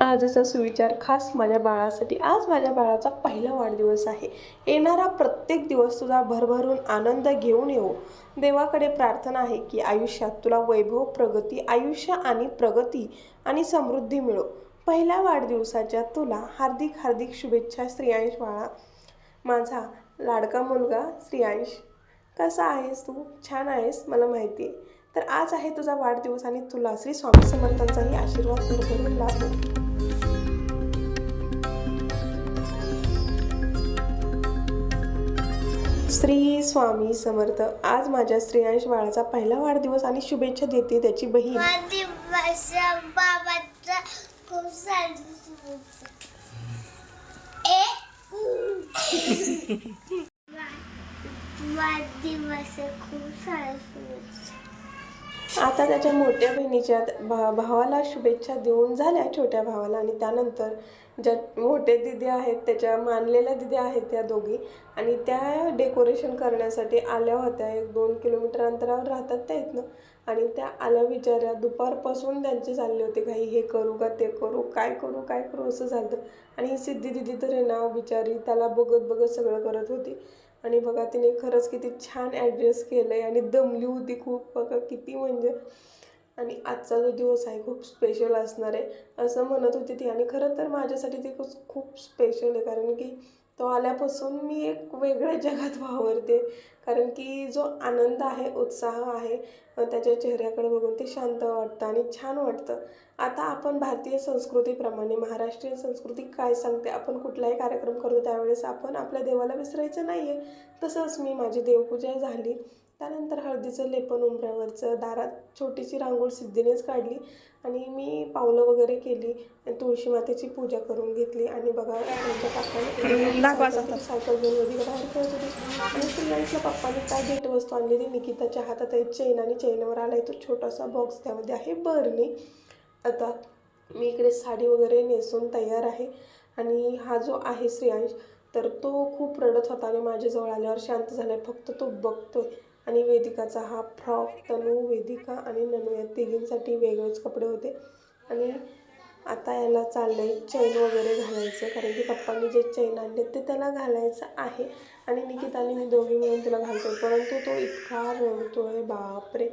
आजचा सुविचार खास माझ्या बाळासाठी. आज माझ्या बाळाचा पहिला वाढदिवस आहे. येणारा प्रत्येक दिवस तुझा भरभरून आनंद घेऊन येऊ देवाकडे प्रार्थना आहे की आयुष्यात तुला वैभव प्रगती आयुष्य आणि प्रगती आणि समृद्धी मिळो. पहिल्या वाढदिवसाच्या तुला हार्दिक हार्दिक शुभेच्छा श्रेयांश बाळा. माझा लाडका मुलगा श्रेयांश कसा आहेस तू? छान आहेस मला माहिती आहे. तर आज आहे तुझा वाढदिवस आणि तुला श्री स्वामी समर्थांचाही आशीर्वाद भरभरून लाभो श्री स्वामी समर्थ. आज माझ्या श्रेयांश बाळाचा पहिला वाढदिवस आणि शुभेच्छा देते त्याची बहीण. आता त्याच्या मोठ्या बहिणीच्या भा भावाला शुभेच्छा देऊन झाल्या छोट्या भावाला आणि त्यानंतर ज्या मोठे दिदी आहेत त्याच्या मानलेल्या दिदी आहेत त्या दोघी. आणि त्या डेकोरेशन करण्यासाठी आल्या होत्या. एक दोन किलोमीटर अंतरावर राहतात त्या इथनं. आणि त्या आल्या बिचाऱ्या. दुपारपासून त्यांचे चालले होते. काही हे करू का? ते करू? काय करू? काय करू? असं झालं आणि ही सिद्धी दिदी तर आहे ना बिचारी त्याला बघत बघत सगळं करत होती. आणि बघा तिने खरंच किती छान ॲडजस्ट केलं आहे आणि दमली होती खूप. बघा किती म्हणजे आणि आजचा जो दिवस आहे खूप स्पेशल असणार आहे असं म्हणत होती ती. आणि खरं तर माझ्यासाठी ते खूप- स्पेशल आहे. कारण की तो आल्यापासून मी एक वेगळ्या जगात वावरते. कारण की जो आनंद आहे उत्साह आहे त्याच्या चेहऱ्याकडे बघून ते शांत वाटतं आणि छान वाटतं. आता आपण भारतीय संस्कृतीप्रमाणे महाराष्ट्रीयन संस्कृती काय सांगते? आपण कुठलाही कार्यक्रम करतो त्यावेळेस आपण आपल्या देवाला विसरायचं नाही आहे तसंच मी माझी देवपूजा झाली. त्यानंतर हळदीचं लेपन उंबऱ्यावरचं दारात छोटीशी रांगोळ सिद्धीनेच काढली आणि मी पावलं वगैरे केली आणि तुळशी मातेची पूजा करून घेतली. आणि बघा त्यांच्या पप्पाने सायकल घेऊन वगैरे बाहेर खेळत होती. आणि स्त्रियांच्या पप्पाने काय भेटवस्तू आणली ती निकिताच्या हातात आहे. चेन आणि चेनवर आलाय तो छोटासा बॉक्स त्यामध्ये आहे. बरणी. आता मी इकडे साडी वगैरे नेसून तयार आहे. आणि हा जो आहे श्रेयांश तर तो खूप रडत होता आणि माझ्याजवळ आल्यावर शांत झालाय. फक्त तो बघतोय. आणि वेदिकाचा हा फ्रॉक तनू वेदिका आणि ननू या तिघींसाठी वेगळेच कपडे होते. आणि आता याला चाललं आहे चैन वगैरे घालायचं कारण की पप्पांनी जे चैन आणले ते त्याला घालायचं आहे. आणि निकिताने मी दोघी मिळून तिला घालतो परंतु तो इतका रडतोय बापरे!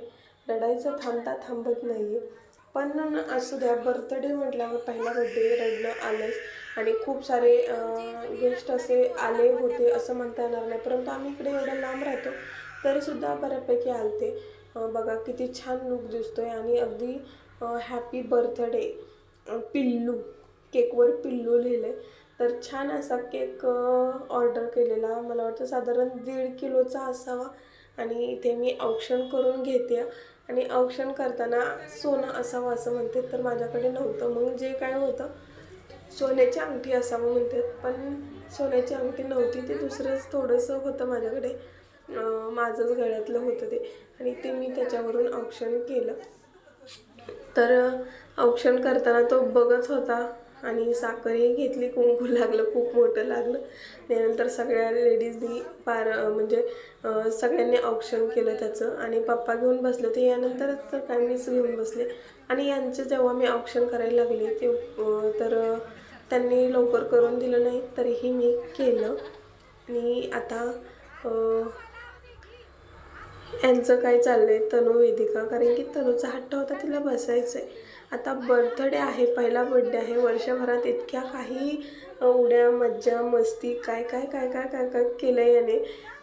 रडायचं थांबता थांबत नाही आहे पण असू द्या बर्थडे म्हटल्यावर पहिला बड्डे रडणं आलंच. आणि खूप सारे गेस्ट असे आले होते असं म्हणता येणार नाही परंतु आम्ही इकडे एवढं लांब राहतो. तरीसुद्धा बऱ्यापैकी आलते. बघा किती छान लुक आहे आणि अगदी हॅपी बर्थडे पिल्लू केकवर पिल्लू लिहिलं आहे तर छान असा केक ऑर्डर केलेला. मला वाटतं साधारण दीड किलोचा असावा. आणि इथे मी औक्षण करून घेते. आणि औक्षण करताना सोनं असावं असं म्हणते. तर माझ्याकडे नव्हतं. मग जे काय होतं सोन्याची अंगठी असावं म्हणतात पण सोन्याची अंगठी नव्हती. ते दुसरंच थोडंसं होतं माझ्याकडे. माझंच गळ्यातलं होतं ते. आणि ते मी त्याच्यावरून औक्षण केलं. तर औक्षण करताना तो बघत होता आणि साखरही घेतली कुंकू लागलं खूप मोठं लागलं. त्यानंतर सगळ्या लेडीजनी पार म्हणजे सगळ्यांनी औक्षण केलं त्याचं. आणि पप्पा घेऊन बसले होते. यानंतर तर काय मीच घेऊन बसले. आणि यांचं जेव्हा मी औक्षण करायला लागले ते तर त्यांनी लवकर करून दिलं नाही तरीही मी केलं. आणि आता यांचं काय चाललं आहे तनु वेदिका. कारण की तनुचा हट्ट होता तिला बसायचं आहे आता बर्थडे आहे पहिला बर्थडे आहे. वर्षभरात इतक्या काही उड्या मज्जा मस्ती काय काय काय काय काय काय केलं आहे याने.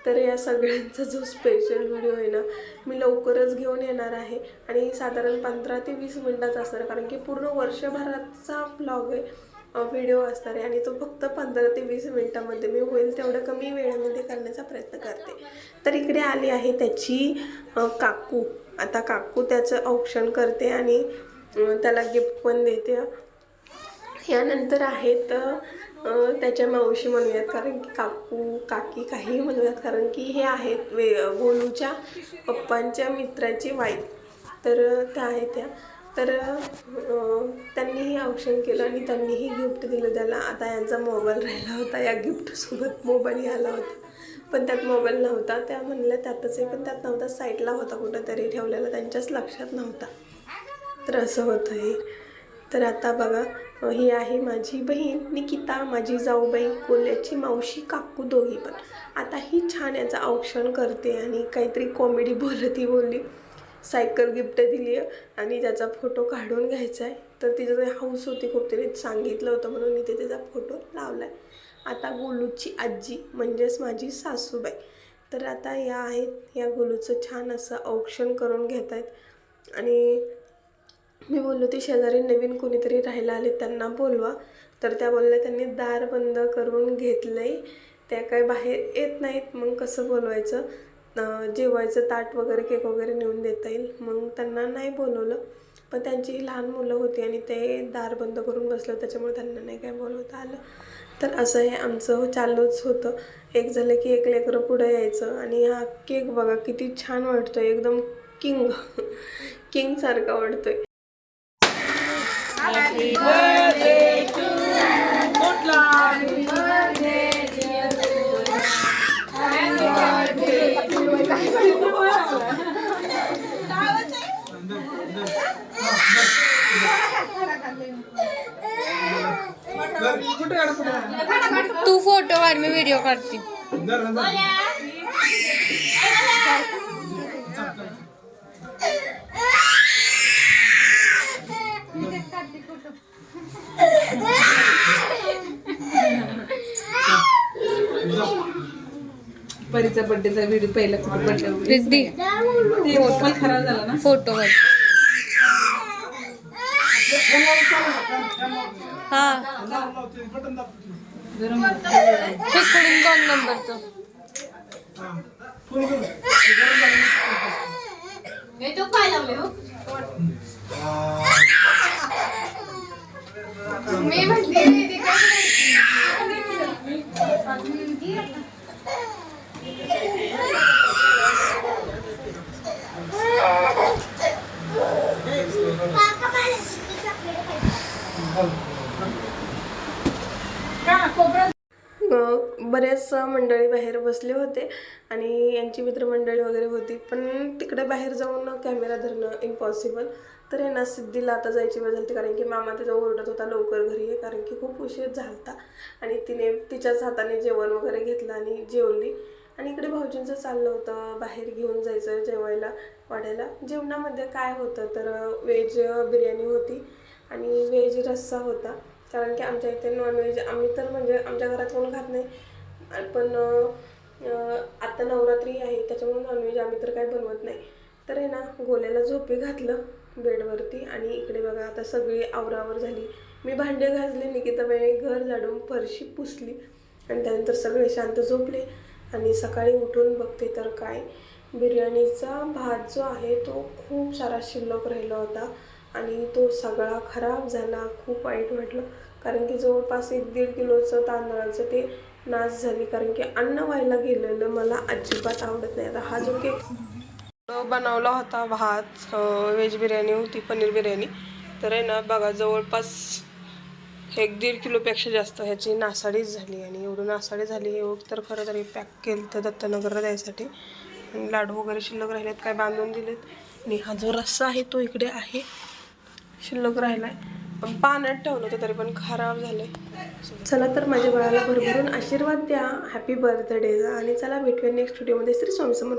तर या सगळ्यांचा जो स्पेशल व्हिडिओ आहे ना मी लवकरच घेऊन येणार आहे. आणि साधारण पंधरा ते वीस मिनटाचा असणार कारण की पूर्ण वर्षभराचा ब्लॉग आहे. व्हिडिओ असणार आहे आणि तो फक्त पंधरा ते वीस मिनटामध्ये मी होईल तेवढं कमी वेळेमध्ये करण्याचा प्रयत्न करते. तर इकडे आली आहे त्याची काकू. आता काकू त्याचं औक्षण करते आणि त्याला गिफ्ट पण देते. यानंतर आहेत त्याच्या मावशी म्हणूयात कारण की काकू काकी काहीही म्हणूयात कारण की हे आहेत वे गोलूच्या पप्पांच्या मित्राची वाईफ तर त्या आहेत त्या. तर त्यांनीही औक्षण केलं आणि त्यांनीही गिफ्ट दिलं त्याला. आता यांचा मोबाईल राहिला होता. या गिफ्टसोबत मोबाईलही आला होता. पण त्यात मोबाईल नव्हता. त्या म्हणल्या त्यातच आहे पण त्यात नव्हता. साईडला होता कुठंतरी. ठेवलेला त्यांच्याच लक्षात नव्हता. तर असं होतं हे तर आता बघा ही आहे माझी बहीण निकिता माझी जाऊबाई कोल्याची मावशी काकू दोघी पण. आता ही छान याचं औक्षण करते आणि काहीतरी कॉमेडी बोलत ही बोलली. सायकल गिफ्ट दिली आहे आणि त्याचा फोटो काढून घ्यायचा आहे तर तिचं ते हाऊस होती खूप तिने सांगितलं होतं म्हणून मी ते त्याचा फोटो लावला आहे आता गोलूची आजी म्हणजेच माझी सासूबाई. तर आता या आहेत या गोलूचं छान असं औक्षण करून घेत आहेत आणि मी बोललो ती शेजारी नवीन कोणीतरी राहायला आले त्यांना बोलवा. तर त्या बोलल्या त्यांनी दार बंद करून घेतलं आहे त्या काय बाहेर येत नाहीत मग कसं बोलवायचं? जेवायचं ताट वगैरे केक वगैरे नेऊन देता येईल. मग त्यांना नाही बोलवलं पण त्यांची लहान मुलं होती आणि ते दार बंद करून बसलं त्याच्यामुळे त्यांना नाही काय बोलवता आलं. तर असं हे आमचं हो, चालूच होतं. एक झालं की एक लेकरं पुढं यायचं आणि हा केक बघा किती छान वाटतोय. एकदम किंग किंगसारखा वाटतोय. काढ मी व्हिडिओ काढते. परीचा बर्थडेचा व्हिडिओ पहिला बर्थडे रिद्धी. मोबाईल खराब झाला ना? फोटो हा. तिकडून दोन नंबरचं काका मला चॉकलेट खायचं अं, बरेच मंडळी बाहेर बसले होते आणि यांची मित्रमंडळी वगैरे होती. पण तिकडे बाहेर जाऊन कॅमेरा धरणं इम्पॉसिबल तर आहे ना सिद्धीला आता जायची वेळ झाली कारण की मामा तिचा ओरडत होता लवकर घरी ये कारण की खूप उशीर झालता. आणि तिने तिच्याच हाताने जेवण वगैरे घेतलं आणि जेवली. आणि इकडे भाऊजींचं चाललं होतं बाहेर घेऊन जायचं जेवायला वाढायला. जेवणामध्ये काय होतं तर व्हेज बिर्याणी होती आणि व्हेज रस्सा होता. कारण की आमच्या इथे नॉनव्हेज आम्ही तर म्हणजे आमच्या घरात कोण खात नाही. पण आता नवरात्री आहे त्याच्यामुळे नॉनव्हेज आम्ही तर काय बनवत नाही. तर आहे ना गोल्याला झोपी घातलं बेडवरती आणि इकडे बघा आता सगळी आवरावर झाली. मी भांडे घासले निकिताबाईने घर झाडून फरशी पुसली आणि त्यानंतर सगळे शांत झोपले. आणि सकाळी उठून बघते तर काय बिर्याणीचा भात जो आहे तो खूप सारा शिल्लक राहिला होता. आणि तो सगळा खराब झाला खूप वाईट वाटलं. कारण की जवळपास एक दीड किलोचं तांदळाचं ते नाश झाली. कारण की अन्न व्हायला गेलेलं मला अजिबात आवडत नाही. आता हा जो केक बनवला होता भात व्हेज बिर्याणी होती पनीर बिर्याणी तर आहे ना बघा जवळपास एक दीड किलोपेक्षा जास्त ह्याची नासाडीच झाली. आणि एवढं नासाडी झाली हे तर खरं तरी पॅक केलं तर दत्तनगरला द्यायसाठी आणि लाडू वगैरे शिल्लक राहिलेत काय बांधून दिलेत. आणि हा जो रस्सा आहे तो इकडे आहे. शिल्लक राहिला आहे पण पाण्यात ठेवलं होतं तरी पण खराब झालंय. चला तर माझ्या बाळाला भरभरून आशीर्वाद द्या. हॅपी बर्थडेचा आणि चला भेटूया नेक्स्ट व्हिडिओमध्ये श्री स्वामी समोर